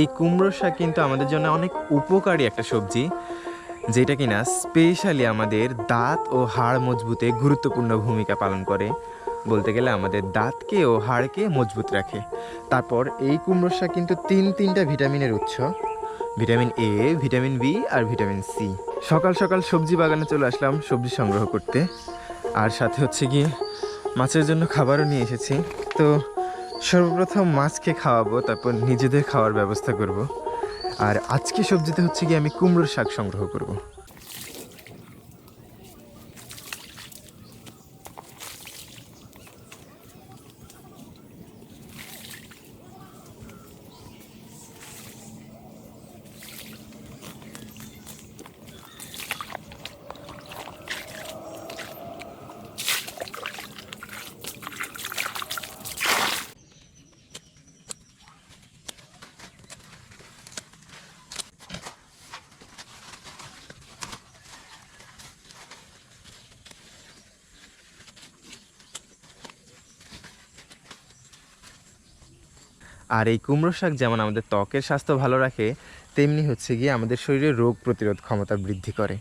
এই কুমড়ো শাক কিন্তু আমাদের জন্য অনেক উপকারী একটা সবজি, যেটা কিনা স্পেশালি আমাদের দাঁত ও হাড় মজবুতে গুরুত্বপূর্ণ ভূমিকা পালন করে। বলতে গেলে আমাদের দাঁতকে ও হাড়কে মজবুত রাখে। তারপর এই কুমড়ো শাক কিন্তু তিন তিনটা ভিটামিনের উৎস। ভিটামিন এ ভিটামিন বি আর ভিটামিন সি সকাল সকাল সবজি বাগানে চলে আসলাম সবজি সংগ্রহ করতে। আর সাথে হচ্ছে গিয়ে মাছের জন্য খাবারও নিয়ে এসেছি। তো সর্বপ্রথম মাছকে খাওয়াবো, তারপর নিজেদের খাওয়ার ব্যবস্থা করব। আর আজকে সবজিতে হচ্ছে গিয়ে আমি কুমড়োর শাক সংগ্রহ করব। আর এই কুমড়ো শাক যেমন আমাদের ত্বকের স্বাস্থ্য ভালো রাখে, তেমনি হচ্ছে গিয়ে আমাদের শরীরে রোগ প্রতিরোধ ক্ষমতা বৃদ্ধি করে।